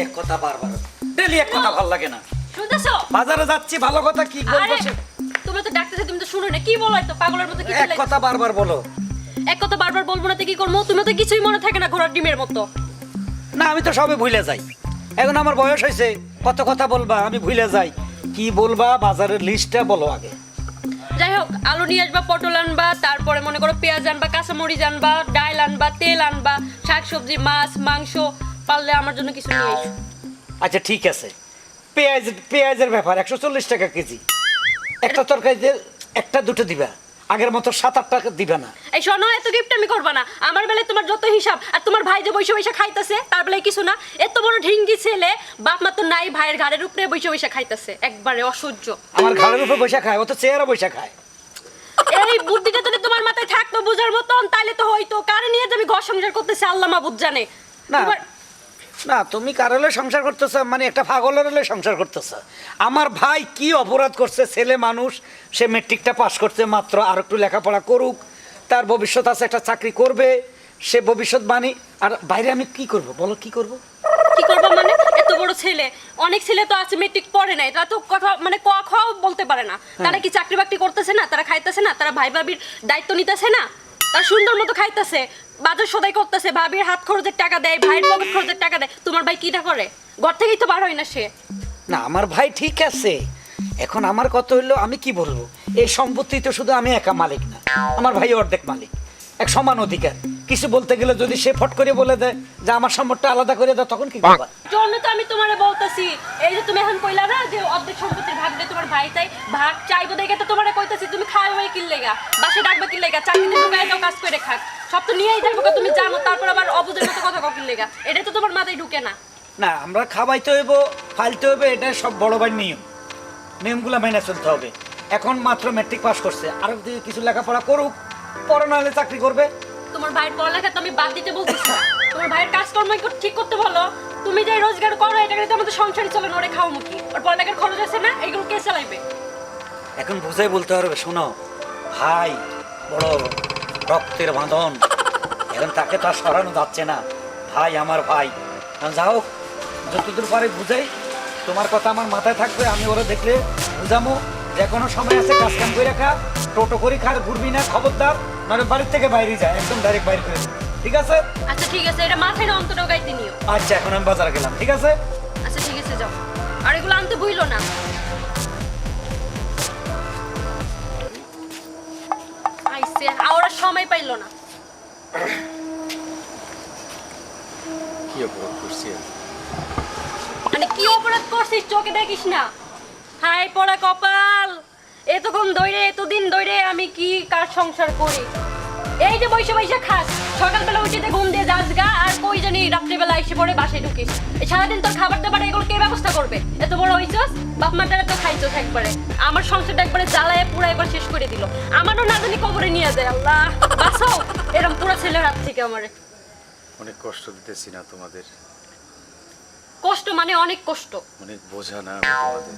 এক কথা বারবার। ডেলি এক কথা ভালো লাগে না। শুনতেছো? বাজারে যাচ্ছি ভালো কথা কি বলব আরে সে- তুমি তো তুমি তো শুনো না কি বলো তো পাগলের মতো কি এক কথা বারবার বলো। এক কথা বারবার বলব না তো কি করব? তুমি তো কিছুই মনে থাকে না ঘোড়ার ডিমের মতো। না আমি তো সবে ভুলে যাই। এখন আমার বয়স হয়েছে কত কথা বলবা আমি ভুলে যাই। কি বলবা বাজারের লিস্টটা বলো আগে। যাই হোক আলু নিয়ে আসবা পটল আনবা তারপরে মনে করো পেঁয়াজ আনবা কাঁচামরিচ আনবা ডাল আনবা তেল আনবা শাক সবজি মাছ মাংস পারলে আমার জন্য কিছু নিয়ে এসো। আচ্ছা ঠিক আছে। পেঁয়াজ পেঁয়াজের ব্যাপার একশো চল্লিশ টাকা কেজি। একটা তরকারিতে একটা দুটো দিবা। আগের মতো সাত আট টাকা দিবা না। এই শোনো এত গিফট আমি করবা না। আমার বেলায় তোমার যত হিসাব আর তোমার ভাই যে বসে বসে খাইতেছে তার বেলায় কিছু না। এত বড় ঢিঙ্গি ছেলে বাপ মা তো নাই ভাইয়ের ঘাড়ের উপরে বসে বসে খাইতেছে। একবারে অসহ্য। আমার ঘাড়ের উপর বসে খায় ও তো চেয়ারে বসে খায়। এই বুদ্ধিটা যদি তোমার মাথায় থাকতো বুঝার মতন তাইলে তো হইতো। কারে নিয়ে যে আমি ঘর সংসার করতেছি আল্লাহ মাবুদ জানে। না। না তুমি কারলে সংসার করতেছ? মানে একটা পাগলের হলে সংসার করতেছ। আমার ভাই কি অপরাধ করছে? ছেলে মানুষ সে মেট্রিকটা পাশ করছে মাত্র আর একটু লেখাপড়া করুক তার ভবিষ্যৎ আছে একটা চাকরি করবে সে ভবিষ্যৎ বাণী। আর বাইরে আমি কি করব? বলো কি করব? কি করব মানে? এত বড় ছেলে। অনেক ছেলে তো আছে মেট্রিক পড়ে নাই। তারা তো কথা মানে ক খাও বলতে পারে না। তারা কি চাকরি বাকরি করতেছে না? তারা খাইতেছে না? তারা ভাই ভাবির দায়িত্ব নিতেছে না? তারা সুন্দর মতো খাইতেছে, বাজার সদাই করতেছে, ভাবির হাত খরচের টাকা দেয়, ভাইয়ের পকেট খরচের টাকা দেয়। তোমার ভাই কিটা করে? ঘর থেকেই তো বার হয় না সে। না, আমার ভাই ঠিক আছে। এখন আমার কত হইল, আমি কি বলব? এই সম্পত্তি তো শুধু আমি একা মালিক না, আমার ভাই অর্ধেক মালিক, এক সমান অধিকার। কিছু বলতে গেলে যদি সে ফট করে বলে দেয় যে আমার সম্পদটা আলাদা করে দাও তখন কি করবা? জন্য তো আমি তোমারে বলতেছি এই যে তুমি এখন কইলা না যে অর্ধেক সম্পত্তির ভাগ দিয়ে তোমার ভাই চাই ভাগ চাইব দেখে তো তোমারে কইতাছি তুমি খাওয়াই হয়ে কিনলে গা বাসে ডাকবে কিনলে গা চাকরিতে ঢুকাই দাও কাজ করে খাক। সব তো নিয়েই গা, তুমি জানো তারপর আবার অবুঝের মতো কথা কিনলে গা। এটা তো তোমার মাথায় ঢুকে না। না আমরা খাওয়াইতে হইব ফালতে হইব এটা সব বড় ভাই নিয়ম। নিয়মগুলো মেনে চলতে হবে। এখন মাত্র মেট্রিক পাস করছে। আর যদি কিছু লেখাপড়া করুক পরে নাহলে চাকরি করবে। তোমার ভাইয়ের পড়ালেখা তো আমি বাদ দিতে বলতেছি। তোমার ভাইয়ের কাজকর্ম একটু ঠিক করতে বলো। তুমি যে রোজগার করো, এটা কিন্তু আমাদের সংসারই চলে না, ওরে খাও মুখি ওর পড়ালেখার খরচ আছে না, এগুলো কে চালাইবে? এখন বুঝাই বলতে পারবে, শোনো। ভাই, বড় রক্তের বাঁধন। এখন তাকে তো আর সরানো যাচ্ছে না। ভাই, আমার ভাই। এখন যাও, যতদূর পারে বুঝাই। তোমার কথা আমার মাথায় থাকবে, আমি ওরা দেখলে বুঝামো। যে কোনো সময় আছে কাজ কাম করে খা টোটো করে খা ঘুরবি না, খবরদার। মানে বাড়ির থেকে বাইরে যায় একদম ডাইরেক্ট বাইরে করে ঠিক আছে? আচ্ছা ঠিক আছে এটা মাথায় না অন্তর গাইতে নিও। আচ্ছা এখন আমি বাজারে গেলাম ঠিক আছে? আচ্ছা ঠিক আছে যাও। আর এগুলো আনতে ভুইলো না। আইসে আওরা সময় পাইলো না। কি অপরাধ করছি মানে কি অপরাধ করছিস চোখে দেখিস না। হাই পড়া কপাল। এতক্ষণ ধরে এতদিন ধরে আমি কি কার সংসার করি? এই যে বৈশা বৈশা খাস সকালবেলা উঠে ঘুম দিয়ে যাস গা আর কই জানি রাত্রিবেলা এসে পড়ে বাসায় ঢুকিস। সারাদিন তোর খাবার দাবার এগুলো কে ব্যবস্থা করবে? এত বড় হইছস? বাপ মা দ্বারা তো খাইছস একবারে। আমার সংসারটা একবারে জ্বালায় পুরো একবার শেষ করে দিল। আমারও না জানি কবরে নিয়ে যায় আল্লাহ। বাঁচাও এরম পুরো ছেলের হাত থেকে আমারে। অনেক কষ্ট দিতেছি না তোমাদের। কষ্ট মানে অনেক কষ্ট। অনেক বোঝা না তোমাদের।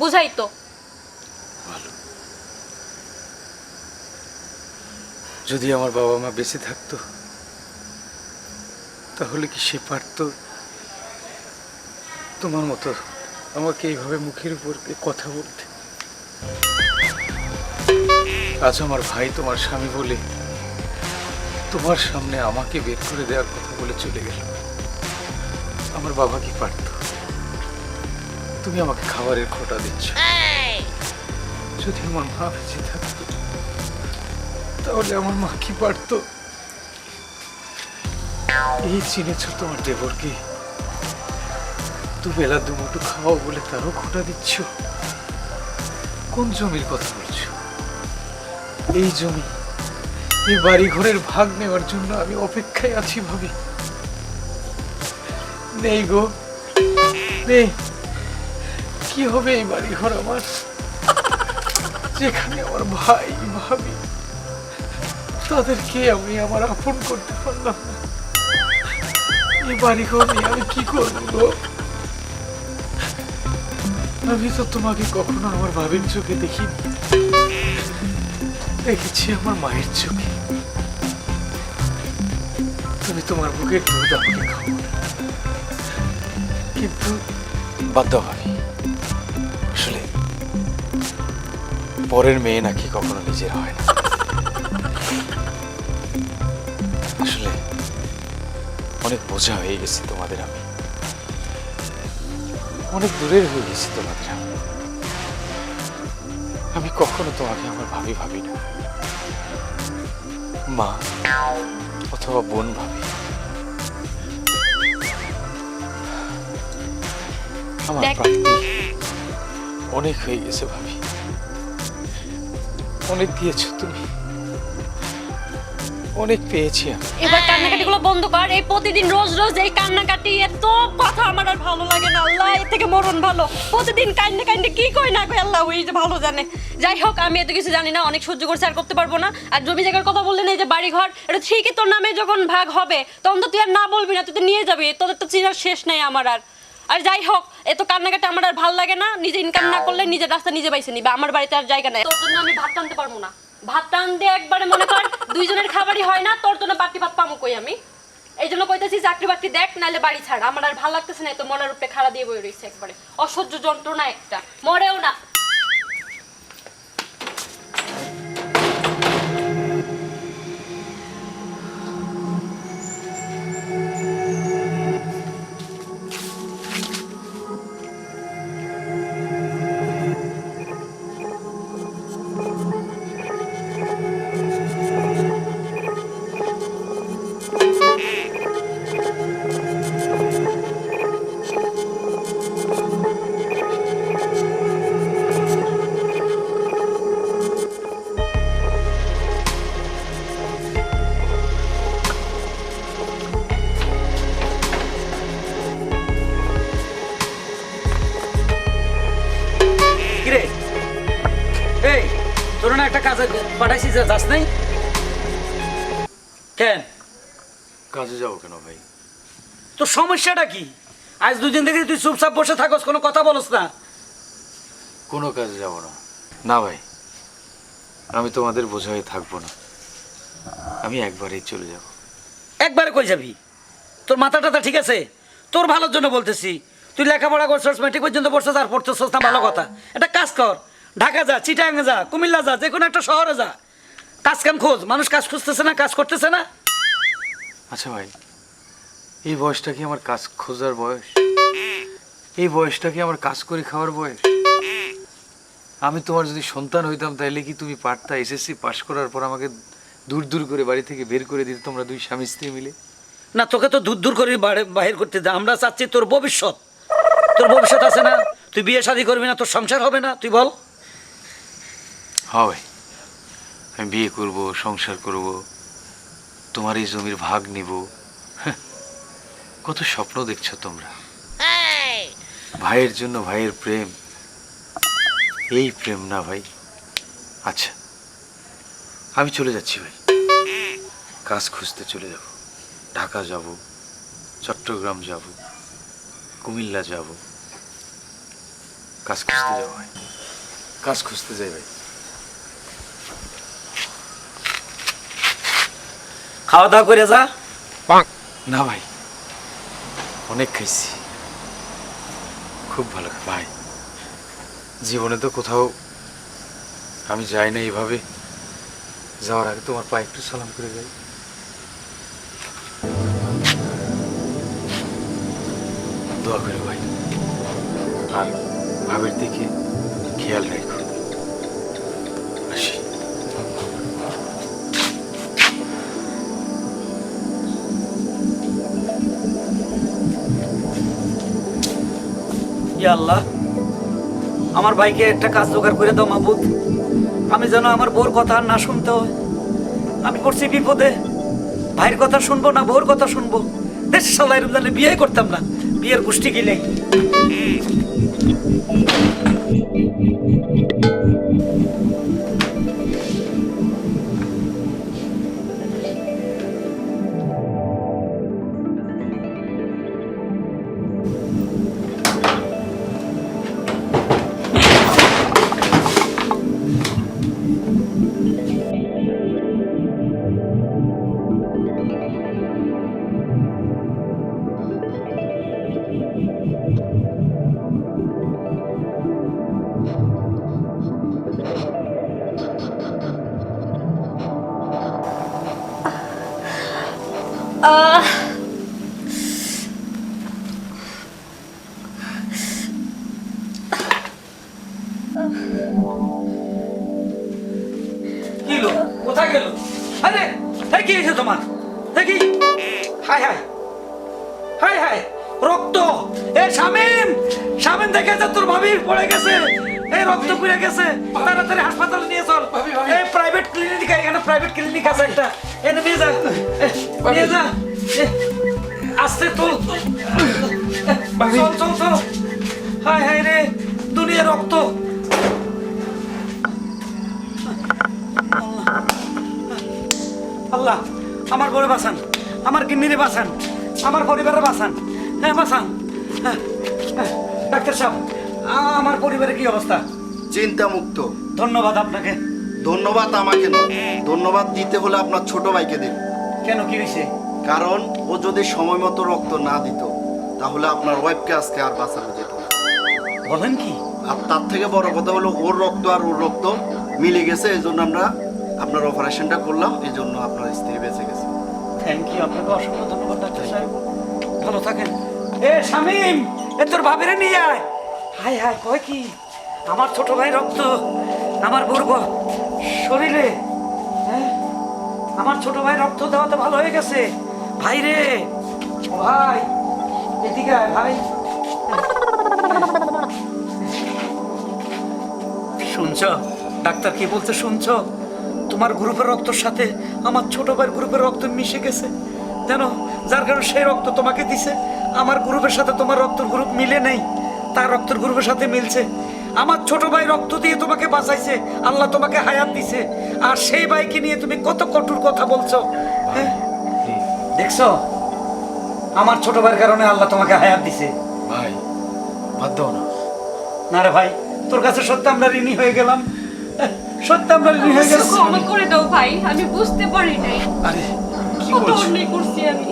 বুঝাই তো। ভালো। যদি আমার বাবা মা বেঁচে থাকতো, তাহলে কি সে পারতো? তোমার মতো আমাকে এইভাবে মুখের উপর কথা বলতে। আজ আমার ভাই তোমার স্বামী বলে তোমার সামনে আমাকে বের করে দেওয়ার কথা বলে চলে গেল। আমার বাবা কি পারতো? তুমি আমাকে খাবারের খোটা দিচ্ছ। যদি আমার মা বেঁচে থাকতো তাহলে আমার মা কি পারতো? এই চিনেছ তোমার দেবরকে? দু বেলা দুমুটো খাওয়াও বলে তারও খোটা দিচ্ছ? কোন জমির কথা বলছো? এই জমি এই বাড়ি ঘরের ভাগ নেওয়ার জন্য আমি অপেক্ষায় আছি ভাবি। নেই গো, নেই। কি হবে এই বাড়ি ঘর আমার? যেখানে আমার ভাই, ভাবি, তাদেরকে আমি আমার আপন করতে পারলাম এই বাড়ি ঘর নিয়ে আমি কি করব? আমি তো তোমাকে কখনো আমার ভাবির চোখে দেখিনি। দেখেছি আমার মায়ের চোখে। তুমি তোমার বুকের দুধ আমাকে খাও কিন্তু বাধ্য ভাবি পরের মেয়ে নাকি কখনো নিজের হয় না। আসলে অনেক বোঝা হয়ে গেছি তোমাদের আমি। অনেক দূরের হয়ে গেছি তোমাদের আমি। আমি কখনো তোমাকে আমার ভাবি ভাবি না। মা অথবা বোন ভাবি। আমার অনেক হয়ে গেছে ভাবি। অনেক দিয়েছ তুমি। অনেক পেয়েছি এবার কান্নাকাটি গুলো বন্ধ কর। এই প্রতিদিন রোজ রোজ এই কান্নাকাটি, এত কথা আমার আর ভালো লাগে না। আল্লাহ, এর থেকে মরণ ভালো। প্রতিদিন কান্না কান্না কি কই না কই আল্লাহ, ওই যে ভালো জানে। যাই হোক, আমি এত কিছু জানি না, অনেক সহ্য করতে আর করতে পারব না। আর জমি জায়গার কথা বললেন, এই যে বাড়ি ঘর এটা ঠিকই তোর নামে যখন ভাগ হবে, তখন তো তুই আর না বলবি না, তুই তো নিয়ে যাবি। তোদের তো চিনার শেষ নেই আমার আর। আর যাই হোক, এত কান্নাকাটি আমার আর ভালো লাগে না। নিজে ইনকাম না করলে নিজের রাস্তা নিজে বাইছে নিবে। আমার বাড়িতে আর জায়গা নাই। তোর জন্য আমি ভাত টানতে পারব না। ভাত টানতে একবারে মনে কর, দুইজনের খাবারই হয় না, তোর জন্য পাতি ভাত পামো কই আমি? এই জন্য কইতেছি, চাকরি বাকরি দেখ নাহলে বাড়ি ছাড়। আমার আর ভালো লাগতেছে না, এত মনের উপরে খাড়া দিয়ে বই রয়েছে একবারে। অসহ্য যন্ত্রণা একটা। মরেও না। একটা কাজে পাঠাইছিস যে যাস নাই। কেন? কাজে যাব কেন ভাই? তোর সমস্যাটা কি? আজ দুদিন থেকে তুই চুপচাপ বসে থাকস কোনো কথা বলস না। কোনো কাজে যাব না। না ভাই আমি তোমাদের বোঝাই থাকব না। আমি একবারেই চলে যাব। একবারে কই যাবি? তোর মাথা টাথা ঠিক আছে। তোর ভালোর জন্য বলতেছি। তুই লেখাপড়া করছস মেট্রিক পর্যন্ত পড়ছস আর পড়তেছস না ভালো কথা। একটা কাজ কর। ঢাকা যা চিটাঙ্গে যা কুমিল্লা যা যে কোনো একটা শহরে যা। কাজ কাম খোঁজ মানুষ কাজ খুঁজতেছে না কাজ করতেছে না। আচ্ছা ভাই এই বয়সটা কি আমার কাজ খোঁজার বয়স? এই বয়সটা কি আমার কাজ করে খাওয়ার বয়স? আমি তোমার যদি সন্তান হইতাম তাহলে কি তুমি পারতা এসএসসি পাশ করার পর আমাকে দূর দূর করে বাড়ি থেকে বের করে দিতে তোমরা দুই স্বামী স্ত্রী মিলে? না তোকে তো দূর দূর করে বাহির করতে দে। আমরা চাচ্ছি তোর ভবিষ্যৎ। তোর ভবিষ্যৎ আছে না? তুই বিয়ে শাদী করবি না তোর সংসার হবে না তুই বল। ভাই আমি বিয়ে করব সংসার করব তোমার এই জমির ভাগ নিব। হ্যাঁ, কত স্বপ্ন দেখছ তোমরা। ভাইয়ের জন্য ভাইয়ের প্রেম। এই প্রেম না ভাই। আচ্ছা আমি চলে যাচ্ছি ভাই। কাজ খুঁজতে চলে যাব। ঢাকা যাব চট্টগ্রাম যাব কুমিল্লা যাব। কাজ খুঁজতে যাব ভাই। কাজ খুঁজতে যাই ভাই। খাওয়া দাওয়া করে যা। না ভাই অনেক খাইছি। খুব ভালো ভাই জীবনে তো কোথাও আমি যাই না এইভাবে। যাওয়ার আগে তোমার পায়ে একটু সালাম করে যাই। দোয়া করে ভাই। আর ভাবের দিকে খেয়াল রেখো। আল্লাহ। আমার ভাইকে একটা কাজ জোগাড় করে দাও মাহবুদ আমি যেন আমার বোর কথা না শুনতে হয়। আমি করছি বিপদে। ভাইয়ের কথা শুনব না বোর কথা শুনব। দেশ সালাই রমজানে বিয়ে করতাম না। বিয়ের গোষ্ঠী গেলে। কি কোথায় গেল? আরে এই কি হয়েছে তোমার? দেখি হাই হাই। High high. রক্ত। এ শামিম শামিম দেখে যা তোর ভাবি পড়ে গেছে। এই রক্ত পুড়ে গেছে। তাড়াতাড়ি হাসপাতালে নিয়ে চল। এই প্রাইভেট ক্লিনিক এখানে প্রাইভেট ক্লিনিক আছে একটা। এনে নিয়ে যা। নিয়ে যা। আস্তে তুল চল চল চল। হাই হাই রে দুনিয়া রক্ত। আল্লাহ আমার বড় বাঁচান। আমার কিডনিরে বাঁচান। আমার পরিবারের বাঁচান। হ্যাঁ বাঁচান। হ্যাঁ, হ্যাঁ, ডাক্তার সাহেব। আমার পরিবারের কি অবস্থা? চিন্তামুক্ত। ধন্যবাদ আপনাকে। ধন্যবাদ আমাকে নয় ধন্যবাদ দিতে হলে আপনার ছোট ভাইকে দিন। কেন কি হয়েছে? কারণ ও যদি সময় মতো রক্ত না দিত তাহলে আপনার ওয়াইফকে আজকে আর বাঁচানো যেত না। বলেন কি? আর তার থেকে বড় কথা হলো ওর রক্ত আর ওর রক্ত মিলে গেছে এই জন্য আমরা আপনার অপারেশনটা করলাম এই জন্য আপনার স্ত্রী বেঁচে গেছে। থ্যাংক ইউ আপনাকে অসংখ্য ধন্যবাদ ডাক্তার সাহেব। ভালো থাকেন। এ শামিম এ তোর ভাবিরে নিয়ে আয়। হাই হাই, কয় কি? আমার ছোট ভাই রক্ত, আমার বুড়ব। শরীরে হ্যাঁ? আমার ছোট ভাই রক্ত দেওয়াতে ভালো হয়ে গেছে। ভাই রে, ভাই, এদিকে ভাই। শুনছ? ডাক্তার কি বলতে শুনছ? তোমার গ্রুপের রক্তর সাথে আমার ছোট ভাইয়ের গ্রুপের রক্ত মিশে গেছে। জানো, যার কারণে সেই রক্ত তোমাকে দিছে। আমার গ্রুপের সাথে তোমার রক্তের গ্রুপ মিলে নেই। তার রক্তের গ্রুপের সাথে মিলছে। আমার ছোট ভাই রক্ত দিয়ে তোমাকে বাঁচাইছে। আল্লাহ তোমাকে হায়াত দিছে। আর সেই ভাইকে নিয়ে তুমি কত কঠোর কথা বলছো হ্যাঁ? দেখছ? আমার ছোট ভাইয়ের কারণে আল্লাহ তোমাকে হায়াত দিছে। ভাই দাও না। না রে ভাই তোর কাছে সত্যি আমরা ঋণী হয়ে গেলাম। সত্যি আমরা ঋণী হয়ে গেলাম ক্ষমা করে দাও ভাই আমি বুঝতে পারি নাই। আরে কি বলছো? করছি আমি।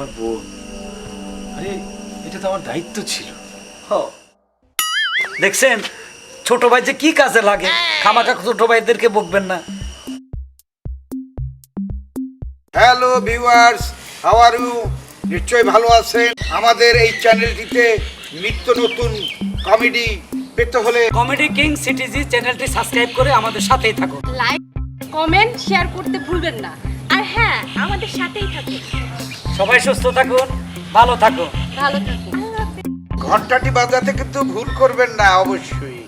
আমার বোন। আরে এটা তো আমার দায়িত্ব ছিল। হ। দেখছেন? ছোট ভাই যে কি কাজে লাগে? খামাকা ছোট ভাইদেরকে বকবেন না। Hello viewers how are you নিশ্চয়ই ভালো আছেন। আমাদের এই চ্যানেলটিতে নিত্য নতুন কমেডি পেতে হলে কমেডি কিং সিটিজি চ্যানেলটি সাবস্ক্রাইব করে আমাদের সাথেই থাকুন। লাইক কমেন্ট শেয়ার করতে ভুলবেন না। আর হ্যাঁ আমাদের সাথেই থাকুন। সবাই সুস্থ থাকুন ভালো থাকুন। ভালো থাকুন। ঘন্টাটি বাজাতে কিন্তু ভুল করবেন না অবশ্যই।